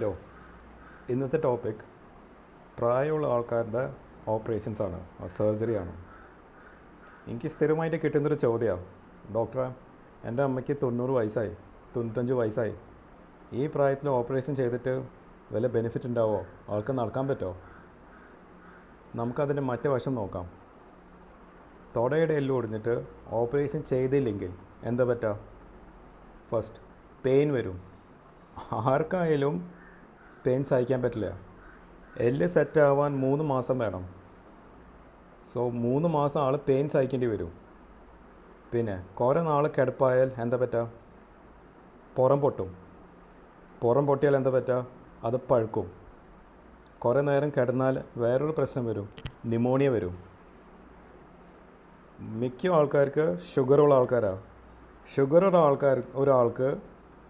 Hello. ഇന്നത്തെ topic പ്രായമുള്ള ആൾക്കാരുടെ ഓപ്പറേഷൻസ് ആണ്. സർജറി ആണ്. എനിക്ക് സ്ഥിരമായിട്ട് കിട്ടുന്നൊരു ചോദ്യമാണ് ഡോക്ടറെ എന്റെ അമ്മയ്ക്ക് തൊണ്ണൂറ് വയസ്സായി തൊണ്ണൂറ്റഞ്ച് വയസ്സായി. ഈ പ്രായത്തിൽ ഓപ്പറേഷൻ ചെയ്തിട്ട് വല്ല ബെനിഫിറ്റ് ഉണ്ടാവോ? ആൾക്ക് നടക്കാൻ പറ്റുമോ നമുക്കതിന്റെ മറ്റേ വശം നോക്കാം. തൊടയുടെ എല്ല് ഒടിഞ്ഞിട്ട് ഓപ്പറേഷൻ ചെയ്തില്ലെങ്കിൽ എന്താ പറ്റുക ഫസ്റ്റ് പെയിൻ വരും. ആർക്കായാലും പെയിൻ സഹിക്കാൻ പറ്റില്ല. എല്ല് സെറ്റ് ആവാൻ മൂന്ന് മാസം വേണം. സോ മൂന്ന് മാസം ആൾ പെയിൻ സഹിക്കേണ്ടി വരും. പിന്നെ കുറേ നാൾ കിടപ്പായാൽ എന്താ പറ്റുക പുറം പൊട്ടും. പുറം പൊട്ടിയാൽ എന്താ പറ്റുക അത് പഴുക്കും. കുറേ നേരം കിടന്നാൽ വേറൊരു പ്രശ്നം വരും. ന്യൂമോണിയ വരും. മിക്ക ആൾക്കാർക്ക് ഷുഗറുള്ള ആൾക്കാരാണ് ഷുഗറുള്ള ആൾക്കാർ ഒരാൾക്ക്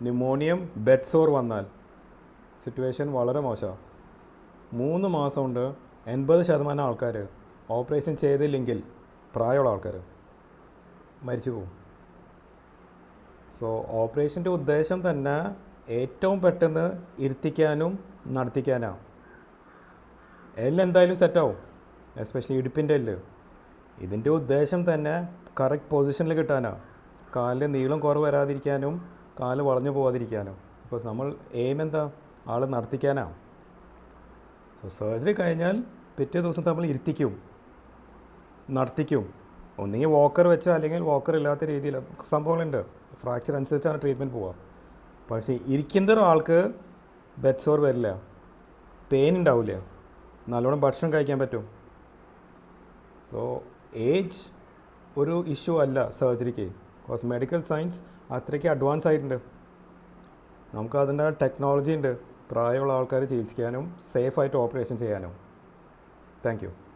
ന്യൂമോണിയം ബെഡ് സോർ വന്നാൽ സിറ്റുവേഷൻ വളരെ മോശമാണ് മൂന്ന് മാസം കൊണ്ട് എൺപത് ശതമാനം ആൾക്കാർ ഓപ്പറേഷൻ ചെയ്തില്ലെങ്കിൽ പ്രായമുള്ള ആൾക്കാർ മരിച്ചു പോകും. സോ ഓപ്പറേഷന്റെ ഉദ്ദേശം തന്നെ ഏറ്റവും പെട്ടെന്ന് ഇരുത്തിക്കാനും നടത്തിക്കാനാണ് എല്ലാം എന്തായാലും സെറ്റാവും എസ്പെഷ്യലി ഇടുപ്പിന്റെ എല്ല്. ഇതിന്റെ ഉദ്ദേശം തന്നെ കറക്റ്റ് പൊസിഷനിൽ കിട്ടാനാണ് കാലിൽ നീളം കുറവ് വരാതിരിക്കാനും കാൽ വളഞ്ഞു പോകാതിരിക്കാനും ഇപ്പോൾ നമ്മൾ എയിം എന്താ? ആൾ നടത്തിക്കാനാണ് സോ സർജറി കഴിഞ്ഞാൽ പിറ്റേ ദിവസം നമ്മൾ ഇരുത്തിക്കും. നടത്തിക്കും. ഒന്നുകിൽ വോക്കർ വെച്ചോ അല്ലെങ്കിൽ വോക്കർ ഇല്ലാത്ത രീതിയിൽ. സംഭവങ്ങളുണ്ട്. ഫ്രാക്ചർ അനുസരിച്ചാണ് ട്രീറ്റ്മെന്റ് പോവുക. പക്ഷേ ഇരിക്കുന്ന ആൾക്ക് ബെഡ് സോർ വരില്ല. പെയിൻ ഉണ്ടാവില്ല. നല്ലോണം ഭക്ഷണം കഴിക്കാൻ പറ്റും. സോ ഏജ് ഒരു ഇഷ്യൂ അല്ല സർജറിക്ക് ബിക്കോസ് മെഡിക്കൽ സയൻസ് അത്രയ്ക്ക് അഡ്വാൻസ് ആയിട്ടുണ്ട്. നമുക്ക് അതിന്റെ ടെക്നോളജി ഉണ്ട്. പ്രായമുള്ള ആൾക്കാർ ചികിത്സിക്കാനും സേഫായിട്ട് ഓപ്പറേഷൻ ചെയ്യാനും. താങ്ക്